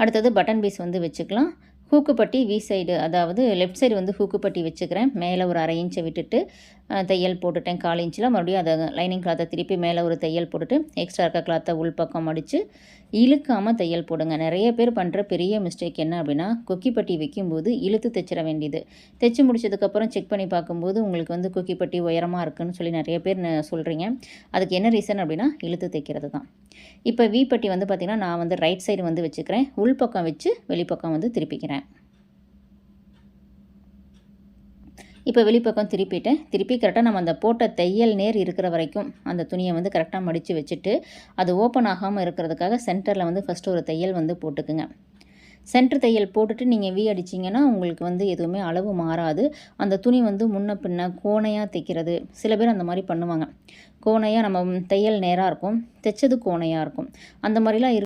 அடுத்தது button piece வந்து வச்சுக்கலாம். ஹூக்குப்பட்டி வி சைடு அதாவது லெஃப்ட் சைடு வந்து ஹூக்குப்பட்டி வச்சுக்கிறேன். மேலே ஒரு அரை இன்ச்சை விட்டுட்டு தையல் போட்டுட்டேன் கால் இன்ச்சில். மறுபடியும் அதை லைனிங் கிளாத்தை திருப்பி மேலே ஒரு தையல் போட்டுட்டு எக்ஸ்ட்ரா இருக்க கிளாத்தை உள்பக்கம் அடித்து இழுக்காமல் தையல் போடுங்க. நிறைய பேர் பண்ணுற பெரிய மிஸ்டேக் என்ன அப்படின்னா கொக்கிப்பட்டி வைக்கும்போது இழுத்து தைச்சிட வேண்டியது. தைச்சி முடிச்சதுக்கப்புறம் செக் பண்ணி பார்க்கும்போது உங்களுக்கு வந்து கொக்கிப்பட்டி உயரமாக இருக்குன்னு சொல்லி நிறைய பேர் சொல்கிறீங்க அதுக்கு என்ன ரீசன் அப்படின்னா இழுத்து தைக்கிறது தான். இப்போ வீப்பட்டி பட்டி வந்து பார்த்திங்கன்னா நான் வந்து ரைட் சைடு வந்து வச்சுக்கிறேன். உள்பக்கம் வச்சு வெளிப்பக்கம் வந்து திருப்பிக்கிறேன். இப்போ வெளிப்பக்கம் திருப்பிட்டேன் திருப்பி கரெக்டாக நம்ம அந்த போட்ட தையல் நேர் இருக்கிற வரைக்கும் அந்த துணியை வந்து கரெக்டாக மடித்து வச்சுட்டு அது ஓப்பன் ஆகாமல் இருக்கிறதுக்காக சென்டரில் வந்து ஃபஸ்ட்டு ஒரு தையல் வந்து போட்டுக்குங்க. சென்டர் தையல் போட்டுட்டு நீங்கள் வி அடிச்சிங்கன்னா உங்களுக்கு வந்து எதுவுமே அளவு மாறாது. அந்த துணி வந்து முன்ன பின்ன கோணையாக தைக்கிறது. சில பேர் அந்த மாதிரி பண்ணுவாங்க. கோணையாக நம்ம தையல் நேராக இருக்கும். தைச்சது கோணையாக இருக்கும். அந்த மாதிரிலாம்